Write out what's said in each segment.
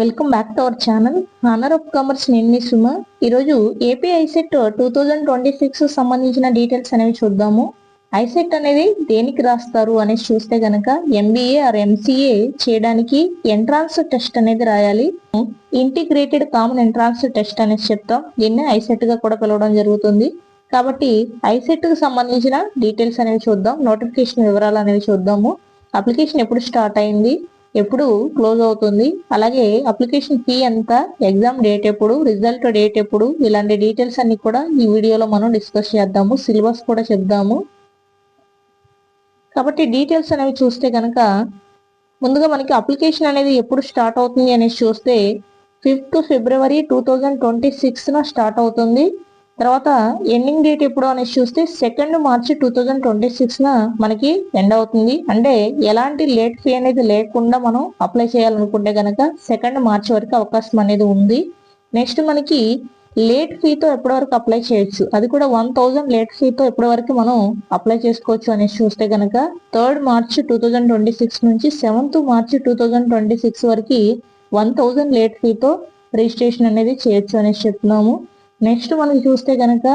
Welcome back to our channel honour of commerce నేను మీ సుమ ఈరోజు AP ICET two thousand twenty six సంబంధించిన details అనేవి చూద్దాము. ఐసెట్ అనేది దేనికి రాస్తారు అనేసి చూస్తే గనక ఎంబీఏ ఆర్ ఎంసీఏ చేయడానికి ఎంట్రాన్స్ టెస్ట్ అనేది రాయాలి. ఇంటిగ్రేటెడ్ కామన్ ఎంట్రాన్స్ టెస్ట్ అనేసి చెప్తాం. దీన్ని ఐసెట్గా కూడా పిలవడం జరుగుతుంది. కాబట్టి ఐసెట్కు సంబంధించిన డీటెయిల్స్ అనేవి చూద్దాం. నోటిఫికేషన్ వివరాలు అనేవి చూద్దాము. అప్లికేషన్ ఎప్పుడు స్టార్ట్ అయింది? ఎప్పుడు క్లోజ్ అవుతుంది. అలాగే అప్లికేషన్ ఫీ ఎంత ఎగ్జామ్ డేట్ ఎప్పుడు రిజల్ట్ డేట్ ఎప్పుడు ఇలాంటి డీటెయిల్స్ అన్ని కూడా ఈ వీడియోలో మనం డిస్కస్ చేద్దాము. సిలబస్ కూడా చెప్దాము. కాబట్టి డీటెయిల్స్ అనేవి చూస్తే కనుక ముందుగా మనకి అప్లికేషన్ అనేది ఎప్పుడు స్టార్ట్ అవుతుంది అనేసి చూస్తే fifth February two thousand twenty సిక్స్న start అవుతుంది. తర్వాత ఎండింగ్ డేట్ ఎప్పుడు అనేసి చూస్తే second March two thousand twenty సిక్స్న మనకి ఎండ్ అవుతుంది. అంటే ఎలాంటి లేట్ ఫీ అనేది లేకుండా మనం అప్లై చేయాలనుకుంటే కనుక సెకండ్ మార్చి వరకు అవకాశం అనేది ఉంది. నెక్స్ట్ మనకి లేట్ ఫీతో ఎప్పటి వరకు అప్లై చేయొచ్చు? అది కూడా వన్ థౌజండ్ లేట్ ఫీతో ఎప్పటి వరకు మనం అప్లై చేసుకోవచ్చు అనేసి చూస్తే కనుక third March two thousand twenty six నుంచి seventh March two thousand twenty six వరకు వన్ థౌజండ్ లేట్ ఫీతో రిజిస్ట్రేషన్ అనేది చేయొచ్చు అనేసి చెప్తున్నాము. నెక్స్ట్ మనం చూస్తే కనుక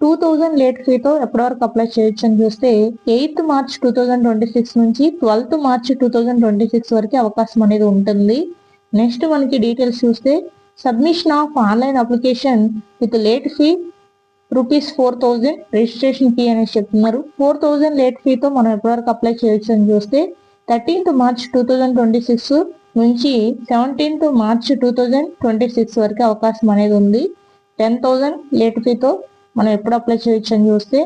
టూ థౌజండ్ లేట్ ఫీతో ఎప్పటి వరకు అప్లై చేయొచ్చు అని చూస్తే eighth March two thousand twenty six నుంచి twelfth March two thousand twenty six వరకు అవకాశం అనేది ఉంటుంది. నెక్స్ట్ మనకి డీటెయిల్స్ చూస్తే submission of online application with late fee rupees four thousand registration fee అనేసి చెప్తున్నారు. ఫోర్ థౌజండ్ లేట్ ఫీతో మనం ఎప్పటివరకు అప్లై చేయొచ్చు అని చూస్తే thirteenth March two thousand twenty six నుంచి seventeenth March two thousand twenty six వరకు అవకాశం అనేది ఉంది. టెన్ థౌజండ్ లేట్ ఫీతో మనం ఎప్పుడు అప్లై చేయొచ్చు అని చూస్తే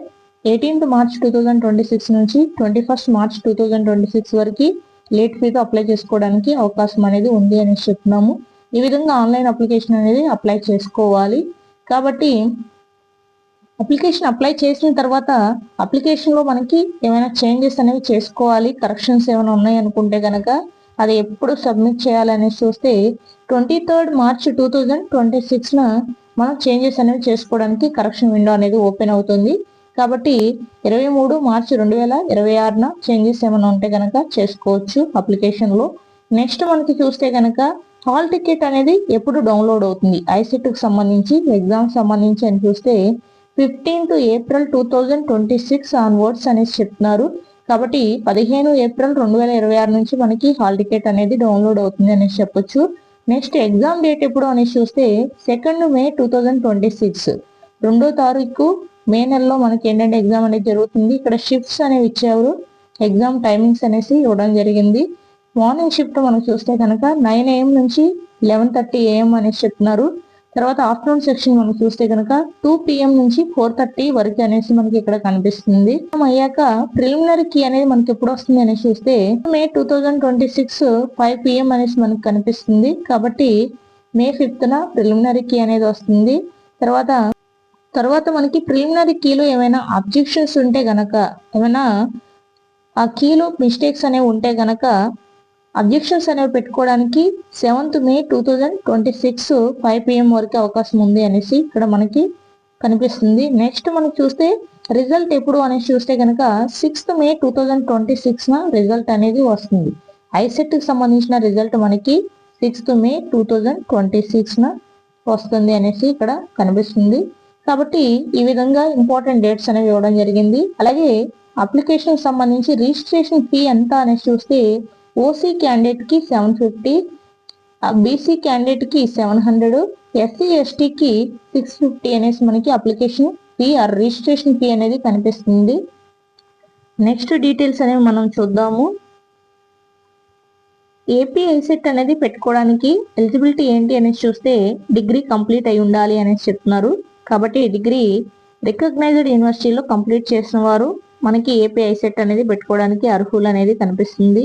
eighteenth March two thousand twenty six నుంచి twenty first March two thousand twenty six వరకు లేట్ ఫీతో అప్లై చేసుకోవడానికి అవకాశం అనేది ఉంది అనేసి చెప్తున్నాము. ఈ విధంగా ఆన్లైన్ అప్లికేషన్ అనేది అప్లై చేసుకోవాలి. కాబట్టి అప్లికేషన్ అప్లై చేసిన తర్వాత అప్లికేషన్లో మనకి ఏమైనా చేంజెస్ అనేవి చేసుకోవాలి కరెక్షన్స్ ఏమైనా ఉన్నాయి అనుకుంటే కనుక అది ఎప్పుడు సబ్మిట్ చేయాలనేసి చూస్తే twenty third March two thousand twenty సిక్స్న మనం చేంజెస్ అనేవి చేసుకోవడానికి కరెక్షన్ విండో అనేది ఓపెన్ అవుతుంది. కాబట్టి ఇరవై మూడు మార్చి రెండు వేల ఇరవై ఆరున చేంజెస్ ఏమైనా ఉంటే కనుక చేసుకోవచ్చు అప్లికేషన్లో నెక్స్ట్ మనకి చూస్తే కనుక హాల్ టికెట్ అనేది ఎప్పుడు డౌన్లోడ్ అవుతుంది? ఐసెట్కి సంబంధించి ఎగ్జామ్ సంబంధించి అని చూస్తే fifteen to April two thousand twenty six onwards అనేసి చెప్తున్నారు. కాబట్టి పదిహేను ఏప్రిల్ రెండు వేల ఇరవై ఆరు నుంచి మనకి హాల్ టికెట్ అనేది డౌన్లోడ్ అవుతుంది అనేసి చెప్పొచ్చు. నెక్స్ట్ ఎగ్జామ్ డేట్ ఎప్పుడు అనేసి చూస్తే second May two thousand twenty six రెండో తారీఖు మే నెలలో మనకి ఏంటంటే ఎగ్జామ్ అనేది జరుగుతుంది. ఇక్కడ షిఫ్ట్స్ అనేవి ఇచ్చేవారు. ఎగ్జామ్ టైమింగ్స్ అనేసి ఇవ్వడం జరిగింది. మార్నింగ్ షిఫ్ట్ మనం చూస్తే కనుక నైన్ ఏఎం నుంచి లెవెన్ థర్టీ ఏఎం అనేసి చెప్తున్నారు. తర్వాత ఆఫ్టర్నూన్ సెక్షన్ మనం చూస్తే కనుక టూ పిఎం నుంచి ఫోర్ థర్టీ వరకు అనేసి మనకి ఇక్కడ కనిపిస్తుంది. అయ్యాక ప్రిలిమినరీ కీ అనేది మనకి ఎప్పుడు వస్తుంది అనేసి చూస్తే May two thousand twenty six five PM అనేసి మనకి కనిపిస్తుంది. కాబట్టి మే ఫిఫ్త్న ప్రిలిమినరీ కీ అనేది వస్తుంది. తర్వాత తర్వాత మనకి ప్రిలిమినరీ కీలో ఏమైనా అబ్జెక్షన్స్ ఉంటే గనక ఏమైనా ఆ కీలో మిస్టేక్స్ అనేవి ఉంటే గనక అబ్జెక్షన్స్ అనేవి పెట్టుకోవడానికి seventh May two thousand twenty six five PM వరకు అవకాశం ఉంది అనేసి ఇక్కడ మనకి కనిపిస్తుంది. నెక్స్ట్ మనం చూస్తే రిజల్ట్ ఎప్పుడు అనేసి చూస్తే కనుక sixth May two thousand twenty సిక్స్న result అనేది వస్తుంది. ఐసెట్కి సంబంధించిన రిజల్ట్ మనకి sixth May two thousand twenty సిక్స్న వస్తుంది అనేసి ఇక్కడ కనిపిస్తుంది. కాబట్టి ఈ విధంగా ఇంపార్టెంట్ డేట్స్ అనేవి ఇవ్వడం జరిగింది. అలాగే అప్లికేషన్ సంబంధించి రిజిస్ట్రేషన్ ఫీ ఎంత అనేసి చూస్తే ఓసీ క్యాండిడేట్కి సెవెన్ ఫిఫ్టీ బీసీ క్యాండిడేట్కి సెవెన్ హండ్రెడ్ ఎస్సీ ఎస్టీకి సిక్స్ ఫిఫ్టీ అనేసి మనకి application fee or registration fee అనేది కనిపిస్తుంది. నెక్స్ట్ డీటెయిల్స్ అనేవి మనం చూద్దాము. ఏపీ ఐసెట్ అనేది పెట్టుకోవడానికి ఎలిజిబిలిటీ ఏంటి అనేసి చూస్తే డిగ్రీ కంప్లీట్ అయి ఉండాలి అనేసి చెప్తున్నారు. కాబట్టి డిగ్రీ రికగ్నైజ్డ్ యూనివర్సిటీలో కంప్లీట్ చేసిన వారు మనకి ఏపీ ఐసెట్ అనేది పెట్టుకోవడానికి అర్హులు అనేది కనిపిస్తుంది.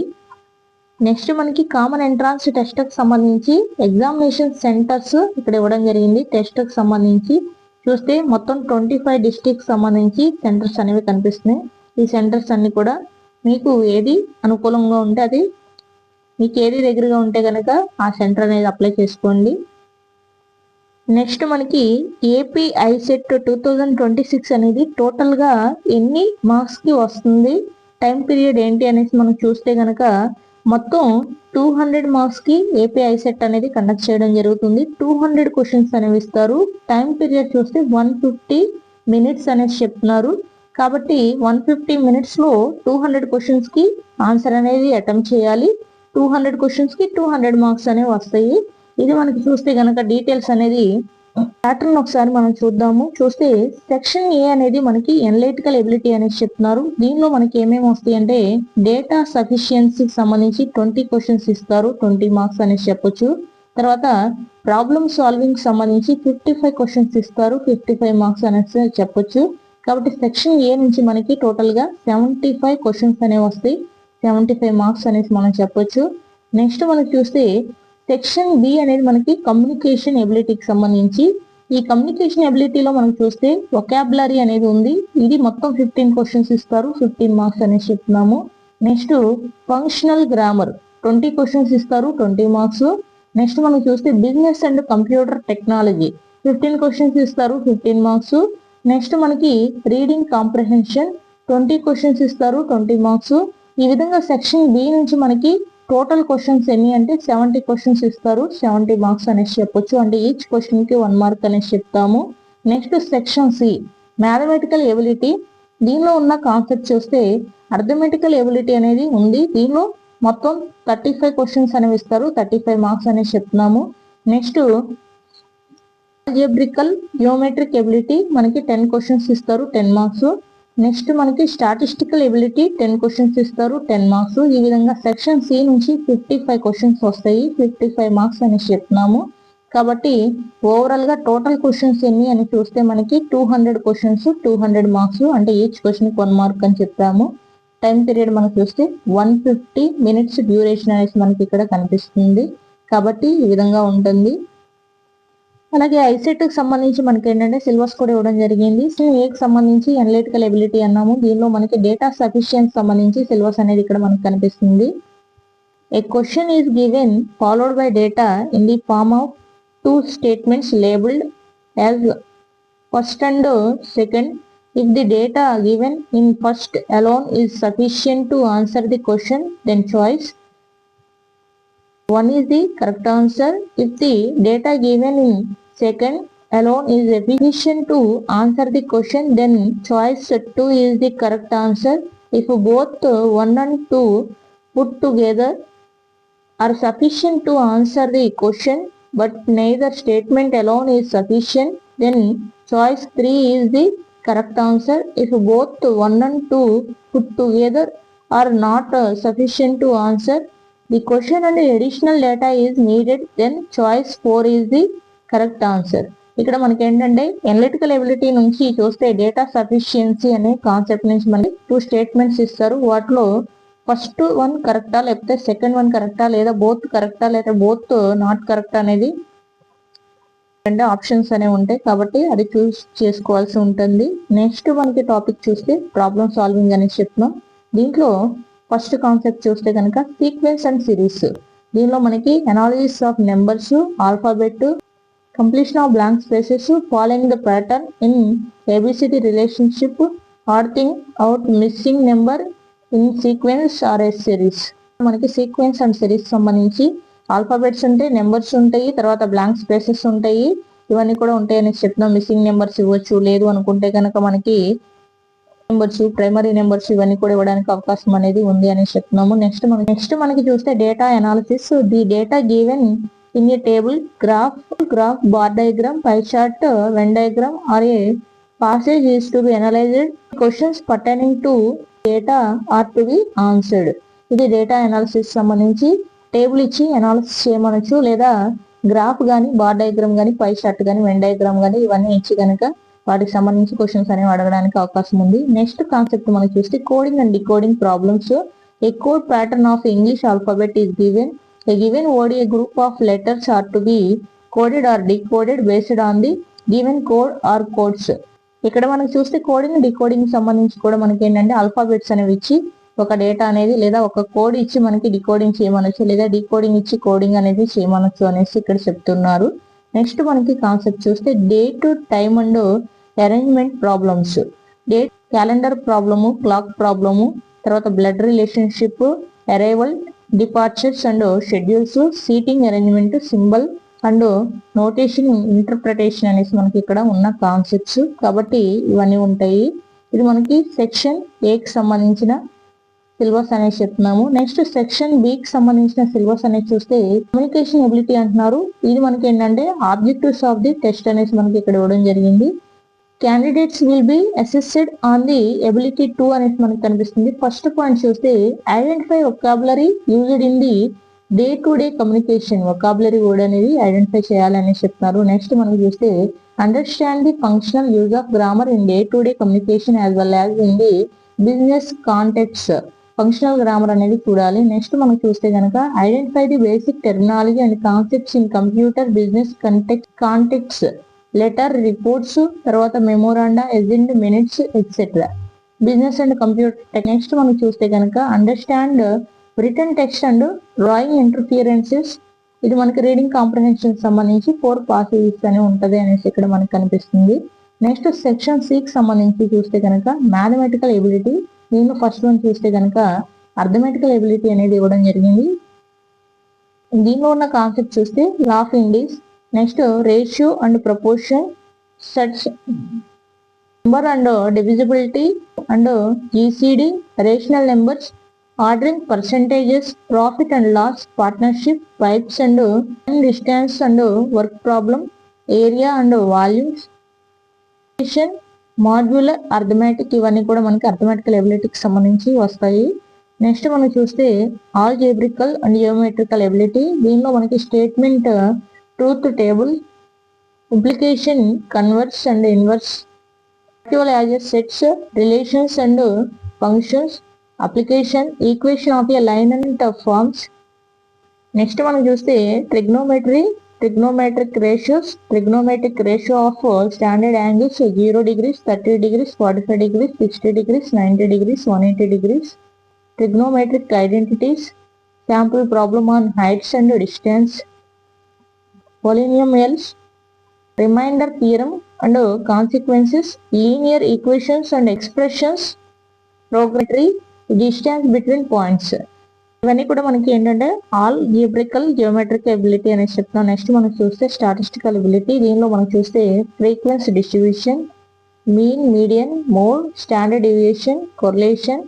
నెక్స్ట్ మనకి కామన్ ఎంట్రాన్స్ టెస్ట్కి సంబంధించి ఎగ్జామినేషన్ సెంటర్స్ ఇక్కడ ఇవ్వడం జరిగింది. టెస్ట్కి సంబంధించి చూస్తే మొత్తం ట్వంటీ ఫైవ్ డిస్టిక్ సంబంధించి సెంటర్స్ అనేవి కనిపిస్తున్నాయి. ఈ సెంటర్స్ అన్ని కూడా మీకు ఏది అనుకూలంగా ఉంటే అది మీకు ఏది దగ్గరగా ఉంటే కనుక ఆ సెంటర్ అనేది అప్లై చేసుకోండి. నెక్స్ట్ మనకి AP ICET two thousand twenty six అనేది టోటల్గా ఎన్ని మార్క్స్కి వస్తుంది టైం పీరియడ్ ఏంటి అనేసి మనం చూస్తే కనుక మొత్తం టూ హండ్రెడ్ మార్క్స్కి ఏపీఐ సెట్ అనేది కండక్ట్ చేయడం జరుగుతుంది. టూ హండ్రెడ్ క్వశ్చన్స్ అనేవి ఇస్తారు. టైం పీరియడ్ చూస్తే వన్ ఫిఫ్టీ మినిట్స్ అనేసి చెప్తున్నారు. కాబట్టి వన్ ఫిఫ్టీ మినిట్స్లో టూ హండ్రెడ్ క్వశ్చన్స్కి ఆన్సర్ అనేది అటెంప్ట్ చేయాలి. టూ హండ్రెడ్ క్వశ్చన్స్కి టూ హండ్రెడ్ మార్క్స్ అనేవి వస్తాయి. ఇది మనకి చూస్తే గనక డీటెయిల్స్ అనేది ప్యాటర్న్ ఒకసారి మనం చూద్దాము. చూస్తే సెక్షన్ ఏ అనేది మనకి ఎనలైటికల్ ఎబిలిటీ అనేది చెప్తున్నారు. దీనిలో మనకి ఏమేమి వస్తాయి అంటే డేటా సఫిషియన్సీకి సంబంధించి ట్వంటీ క్వశ్చన్స్ ఇస్తారు. ట్వంటీ మార్క్స్ అనేసి చెప్పొచ్చు. తర్వాత ప్రాబ్లమ్ సాల్వింగ్ సంబంధించి ఫిఫ్టీ ఫైవ్ క్వశ్చన్స్ ఇస్తారు. ఫిఫ్టీ ఫైవ్ మార్క్స్ అనేసి చెప్పొచ్చు. కాబట్టి సెక్షన్ ఏ నుంచి మనకి టోటల్గా సెవెంటీ ఫైవ్ క్వశ్చన్స్ అనేవి వస్తాయి. సెవెంటీ ఫైవ్ మార్క్స్ అనేసి మనం చెప్పొచ్చు. నెక్స్ట్ మనం చూస్తే సెక్షన్ బి అనేది మనకి కమ్యూనికేషన్ ఎబిలిటీకి సంబంధించి. ఈ కమ్యూనికేషన్ ఎబిలిటీలో మనం చూస్తే ఒకాబులరీ అనేది ఉంది. ఇది మొత్తం ఫిఫ్టీన్ క్వశ్చన్స్ ఇస్తారు. ఫిఫ్టీన్ మార్క్స్ అనేసి చెప్తున్నాము. Next functional grammar twenty questions ఇస్తారు. ట్వంటీ మార్క్స్ నెక్స్ట్ మనం చూస్తే business and computer technology fifteen questions ఇస్తారు. ఫిఫ్టీన్ మార్క్స్ నెక్స్ట్ మనకి రీడింగ్ కాంప్రహెన్షన్ ట్వంటీ క్వశ్చన్స్ ఇస్తారు. ట్వంటీ మార్క్స్ ఈ విధంగా సెక్షన్ బి నుంచి మనకి టోటల్ క్వశ్చన్స్ ఎన్ని అంటే సెవెంటీ క్వశ్చన్స్ ఇస్తారు. సెవెంటీ మార్క్స్ అనేసి చెప్పొచ్చు. అంటే ఈచ్ క్వశ్చన్కి వన్ మార్క్ అనేసి చెప్తాము. Next section C mathematical ability దీనిలో ఉన్న కాన్సెప్ట్ చూస్తే అర్థమెటికల్ ఎబిలిటీ అనేది ఉంది. దీనిలో మొత్తం థర్టీ ఫైవ్ క్వశ్చన్స్ అనేవి ఇస్తారు. థర్టీ ఫైవ్ మార్క్స్ అనేసి చెప్తున్నాము. నెక్స్ట్ ఆల్జెబ్రికల్ జియోమెట్రిక్ ఎబిలిటీ మనకి టెన్ క్వశ్చన్స్ ఇస్తారు. టెన్ మార్క్స్ నెక్స్ట్ మనకి స్టాటిస్టికల్ ఎబిలిటీ టెన్ క్వశ్చన్స్ ఇస్తారు టెన్ మార్క్స్ ఈ విధంగా సెక్షన్ సి నుంచి ఫిఫ్టీ ఫైవ్ క్వశ్చన్స్ వస్తాయి. ఫిఫ్టీ ఫైవ్ మార్క్స్ అనేసి చెప్తున్నాము. కాబట్టి ఓవరాల్గా టోటల్ క్వశ్చన్స్ ఎన్ని అని చూస్తే మనకి two hundred questions two hundred marks అంటే ఈచ్ క్వశ్చన్కి వన్ మార్క్ అని చెప్పాము. టైం పీరియడ్ మనం చూస్తే వన్ ఫిఫ్టీ మినిట్స్ డ్యూరేషన్ అనేసి మనకి ఇక్కడ కనిపిస్తుంది. కాబట్టి ఈ విధంగా ఉంటుంది. అలాగే ఐసెట్కి సంబంధించి మనకి ఏంటంటే సిలబస్ కూడా ఇవ్వడం జరిగింది. సో ఏకి సంబంధించి అనలిటికల్ ఎబిలిటీ అన్నాము. దీనిలో మనకి డేటా సఫిషియన్స్ సంబంధించి సిలబస్ అనేది ఇక్కడ మనకు కనిపిస్తుంది. A question is given followed by data in the form of two statements labelled as first and second if the data given in first alone is sufficient to answer the question then choice one is the correct answer. If the data given in second alone is sufficient to answer the question then choice 2 is the correct answer. If both 1 and 2 put together are sufficient to answer the question but neither statement alone is sufficient then choice 3 is the correct answer. If both 1 and 2 put together are not sufficient to answer the question and additional data is needed then choice four is the correct answer ఇక్కడ మనకి ఏంటంటే analytical ability నుంచి చూస్తే data sufficiency అనే concept నుంచి మనకి two statements ఇస్తారు. వాటిలో ఫస్ట్ వన్ కరెక్టా లేకపోతే సెకండ్ వన్ కరెక్టా లేదా బోత్ కరెక్టా లేదా బోత్ నాట్ కరెక్ట్ అనేది రెండు ఆప్షన్స్ అనేవి ఉంటాయి. కాబట్టి అది చూస్ చేసుకోవాల్సి ఉంటుంది. నెక్స్ట్ మనకి టాపిక్ చూస్తే ప్రాబ్లమ్ సాల్వింగ్ అనేసి చెప్తున్నాం. దీంట్లో ఫస్ట్ కాన్సెప్ట్ చూస్తే కనుక సీక్వెన్స్ అండ్ సిరీస్ దీనిలో మనకి analysis of numbers alphabet completion of blank spaces following the pattern in ABCD relationship sorting out missing number in sequence or S series మనకి sequence and series సంబంధించి alphabets ఉంటాయి numbers ఉంటాయి తర్వాత blank spaces ఉంటాయి. ఇవన్నీ కూడా ఉంటాయని చెప్పిన మిస్సింగ్ నెంబర్స్ ఇవ్వచ్చు లేదు అనుకుంటే కనుక మనకి నెంబర్స్ ప్రైమరీ నెంబర్స్ ఇవన్నీ కూడా ఇవ్వడానికి అవకాశం అనేది ఉంది అని చెప్తున్నాము. నెక్స్ట్ మనం నెక్స్ట్ మనకి చూస్తే data analysis the data given in a table graph graph bar diagram pie chart Venn diagram or a passage is to be analysed questions pertaining to data are to be answered ఇది data analysis సంబంధించి table ఇచ్చి analysis చేయమనొచ్చు. లేదా graph కానీ bar diagram కానీ pie chart కానీ Venn diagram కానీ ఇవన్నీ ఇచ్చి కనుక వాటికి సంబంధించి క్వశ్చన్స్ అనేవి అడగడానికి అవకాశం ఉంది. నెక్స్ట్ కాన్సెప్ట్ మనం చూస్తే coding and decoding problems a code pattern of English alphabet is given a given word a group of letters are to be coded or decoded based on the given code or codes ఇక్కడ మనం చూస్తే coding decoding సంబంధించి కూడా మనకి ఏంటంటే alphabets అనేవి ఇచ్చి ఒక డేటా అనేది లేదా ఒక కోడ్ ఇచ్చి మనకి డికోడింగ్ చేయమనొచ్చు లేదా డికోడింగ్ ఇచ్చి కోడింగ్ అనేది చేయమనొచ్చు అనేసి ఇక్కడ చెప్తున్నారు. నెక్స్ట్ మనకి కాన్సెప్ట్ చూస్తే day to time and arrangement problems date calendar problem clock problem తర్వాత blood relationship arrival departures and schedules seating arrangement symbol and notation interpretation అనేసి మనకి ఇక్కడ ఉన్న కాన్సెప్ట్స్ కాబట్టి ఇవన్నీ ఉంటాయి. ఇది మనకి సెక్షన్ ఏకి సంబంధించిన సిలబస్ అనేది చెప్తున్నాము. నెక్స్ట్ సెక్షన్ బికి సంబంధించిన సిలబస్ అనేది చూస్తే కమ్యూనికేషన్ ఎబిలిటీ అంటున్నారు. ఇది మనకి ఏంటంటే ఆబ్జెక్టివ్స్ ఆఫ్ ది టెస్ట్ అనేసి మనకి ఇక్కడ ఇవ్వడం జరిగింది. Candidates will be assisted on the ability to అనేది మనకి కనిపిస్తుంది. ఫస్ట్ పాయింట్ చూస్తే identify vocabulary used in the day to day communication vocabulary word అనేది ఐడెంటిఫై చేయాలని చెప్తున్నారు. నెక్స్ట్ మనం చూస్తే understand the functional use of grammar in day to day communication as well as in the business contexts functional grammar అనేది చూడాలి. Next మనం చూస్తే కనుక identify the basic terminology and concepts in computer business context contexts letter reports తర్వాత memoranda agent minutes etcetera business and computer next మనం చూస్తే కనుక understand written text and drawing interferences ఇది మనకి రీడింగ్ కాంప్రహెన్షన్ సంబంధించి ఫోర్ పాసేజెస్ అని ఉంటది అనేసి ఇక్కడ మనకి కనిపిస్తుంది. నెక్స్ట్ సెక్షన్ సిక్స్ సంబంధించి చూస్తే కనుక మ్యాథమెటికల్ ఎబిలిటీ దీనిలో ఫస్ట్ వన్ చూస్తే కనుక అర్థమెటికల్ ఎబిలిటీ అనేది ఇవ్వడం జరిగింది. దీనిలో ఉన్న కాన్సెప్ట్ చూస్తే law of indices next ratio and proportion sets. Number and divisibility and ECD rational numbers ordering percentages profit and loss partnership pipes and distance and work problem area and volumes modular arithmetic ఇవన్నీ కూడా మనకి arithmetical ఎబిలిటీకి సంబంధించి వస్తాయి. Next మనం చూస్తే algebraical and geometrical ability. దీనిలో మనకి statement truth table implication converse and inverse actual ages sets relations and functions application equation of a line and forms next మనం చూస్తే trigonometry trigonometric ratios trigonometric ratio of standard angles zero degrees thirty degrees forty five degrees sixty degrees ninety degrees one eighty degrees trigonometric identities sample problem on heights and distance polynomials, remainder theorem and consequences linear equations and expressions ప్రోగ్రెటరీ distance between points ఇవన్నీ కూడా మనకి ఏంటంటే all జియోబ్రికల్ geometric ability అనేది చెప్తున్నాం. Next మనం చూస్తే statistical ability దీనిలో మనం చూస్తే frequency distribution mean median mode standard deviation correlation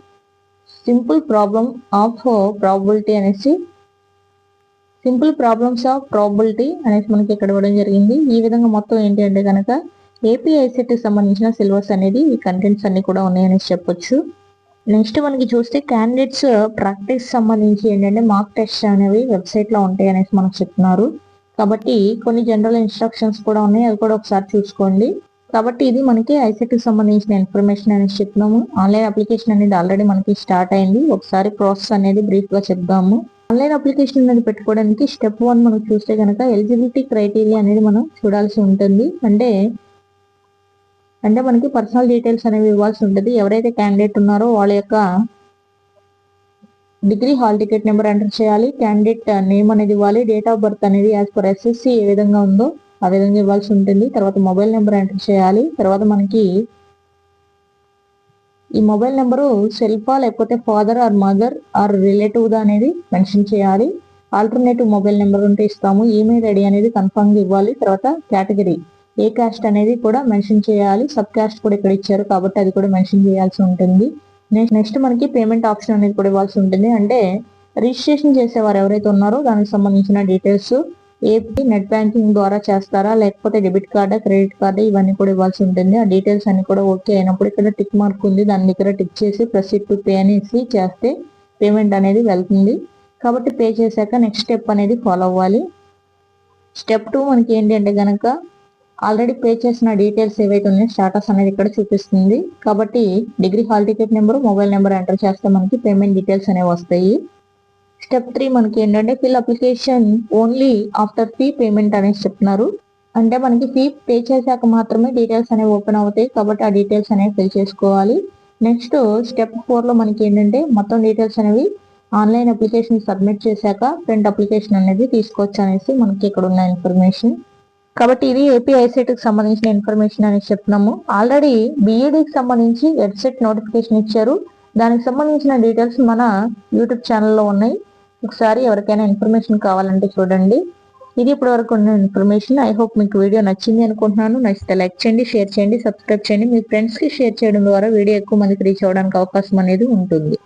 simple problem of probability అనేసి సింపుల్ ప్రాబ్లమ్స్ ఆఫ్ ప్రాబిలిటీ అనేసి మనకి ఇక్కడ ఇవ్వడం జరిగింది. ఈ విధంగా మొత్తం ఏంటి అంటే కనుక ఏపీఐసెట్కి సంబంధించిన సిలబస్ అనేది ఈ కంటెంట్స్ అన్ని కూడా ఉన్నాయని చెప్పొచ్చు. నెక్స్ట్ మనకి చూస్తే క్యాండిడేట్స్ ప్రాక్టీస్ సంబంధించి ఏంటంటే మార్క్ టెస్ట్ అనేవి వెబ్సైట్లో ఉంటాయి అనేసి మనకు చెప్తున్నారు. కాబట్టి కొన్ని జనరల్ ఇన్స్ట్రక్షన్స్ కూడా ఉన్నాయి. అవి కూడా ఒకసారి చూసుకోండి. కాబట్టి ఇది మనకి ఐసెట్కి సంబంధించిన ఇన్ఫర్మేషన్ అనేసి చెప్తున్నాము. ఆన్లైన్ అప్లికేషన్ అనేది ఆల్రెడీ మనకి స్టార్ట్ అయింది. ఒకసారి ప్రాసెస్ అనేది బ్రీఫ్గా చెప్దాము. ఆన్లైన్ అప్లికేషన్ అనేది పెట్టుకోవడానికి స్టెప్ వన్ మనం చూస్తే కనుక ఎలిజిబిలిటీ క్రైటీరియా అనేది మనం చూడాల్సి ఉంటుంది. అంటే అంటే మనకి పర్సనల్ డీటెయిల్స్ అనేవి ఇవ్వాల్సి ఉంటుంది. ఎవరైతే క్యాండిడేట్ ఉన్నారో వాళ్ళ యొక్క degree hall ticket number enter చేయాలి. క్యాండిడేట్ నేమ్ అనేది ఇవ్వాలి. డేట్ ఆఫ్ బర్త్ అనేది యాజ్ పర్ ఎస్ఎస్సి ఏ విధంగా ఉందో ఆ విధంగా ఇవ్వాల్సి ఉంటుంది. తర్వాత మొబైల్ నెంబర్ ఎంటర్ చేయాలి. తర్వాత మనకి ఈ మొబైల్ నెంబరు సెల్ఫా లేకపోతే ఫాదర్ ఆర్ మదర్ ఆర్ రిలేటివ్దా అనేది మెన్షన్ చేయాలి. ఆల్టర్నేటివ్ మొబైల్ నెంబర్ ఉంటే ఇస్తాము. ఈమెయిల్ ఐడి అనేది కన్ఫర్మ్గా ఇవ్వాలి. తర్వాత కేటగిరీ. ఏ క్యాస్ట్ అనేది కూడా మెన్షన్ చేయాలి. సబ్ క్యాస్ట్ కూడా ఇక్కడ ఇచ్చారు కాబట్టి అది కూడా మెన్షన్ చేయాల్సి ఉంటుంది. నెక్స్ట్ మనకి పేమెంట్ ఆప్షన్ అనేది కూడా ఇవ్వాల్సి ఉంటుంది. అంటే రిజిస్ట్రేషన్ చేసేవారు ఎవరైతే ఉన్నారో దానికి సంబంధించిన డీటెయిల్స్ ఏపీ నెట్ బ్యాంకింగ్ ద్వారా చేస్తారా? లేకపోతే డెబిట్ కార్డా క్రెడిట్ కార్డు? ఇవన్నీ కూడా ఇవ్వాల్సి ఉంటుంది. ఆ డీటెయిల్స్ అన్ని కూడా ఓకే అయినప్పుడు ఇక్కడ టిక్ మార్క్ ఉంది. దాని దగ్గర టిక్ చేసి ప్రసిడ్ టు పే అనేసి చేస్తే పేమెంట్ అనేది వెళ్తుంది. కాబట్టి పే చేశాక నెక్స్ట్ స్టెప్ అనేది ఫాలో అవ్వాలి. స్టెప్ టూ మనకి ఏంటి అంటే కనుక ఆల్రెడీ పే చేసిన డీటెయిల్స్ ఏవైతే ఉన్నాయో స్టాటస్ అనేది ఇక్కడ చూపిస్తుంది. కాబట్టి degree hall ticket number mobile number enter చేస్తే మనకి పేమెంట్ డీటెయిల్స్ అనేవి వస్తాయి. స్టెప్ త్రీ మనకి ఏంటంటే fill application only after fee payment అనేసి చెప్తున్నారు. అంటే మనకి ఫీ పే చేశాక మాత్రమే డీటెయిల్స్ అనేవి ఓపెన్ అవుతాయి కాబట్టి ఆ డీటెయిల్స్ అనేవి ఫిల్ చేసుకోవాలి. నెక్స్ట్ స్టెప్ ఫోర్లో మనకి ఏంటంటే మొత్తం డీటెయిల్స్ అనేవి ఆన్లైన్ అప్లికేషన్ సబ్మిట్ చేశాక ప్రింట్ అప్లికేషన్ అనేది తీసుకోవచ్చు అనేసి మనకి ఇక్కడ ఉన్న ఇన్ఫర్మేషన్ కాబట్టి ఇది ఏపీ కి సంబంధించిన ఇన్ఫర్మేషన్ అనేసి చెప్తున్నాము. ఆల్రెడీ బీఈడికి సంబంధించి వెబ్సైట్ నోటిఫికేషన్ ఇచ్చారు. దానికి సంబంధించిన డీటెయిల్స్ మన యూట్యూబ్ ఛానల్లో ఉన్నాయి. ఒకసారి ఎవరికైనా ఇన్ఫర్మేషన్ కావాలంటే చూడండి. ఇది ఇప్పటి వరకు ఉన్న ఇన్ఫర్మేషన్ ఐ హోప్ మీకు వీడియో నచ్చింది అనుకుంటున్నాను. నచ్చితే లైక్ చేయండి షేర్ చేయండి సబ్స్క్రైబ్ చేయండి. మీ ఫ్రెండ్స్కి షేర్ చేయడం ద్వారా వీడియో ఎక్కువ మందికి రీచ్ అవ్వడానికి అవకాశం అనేది ఉంటుంది.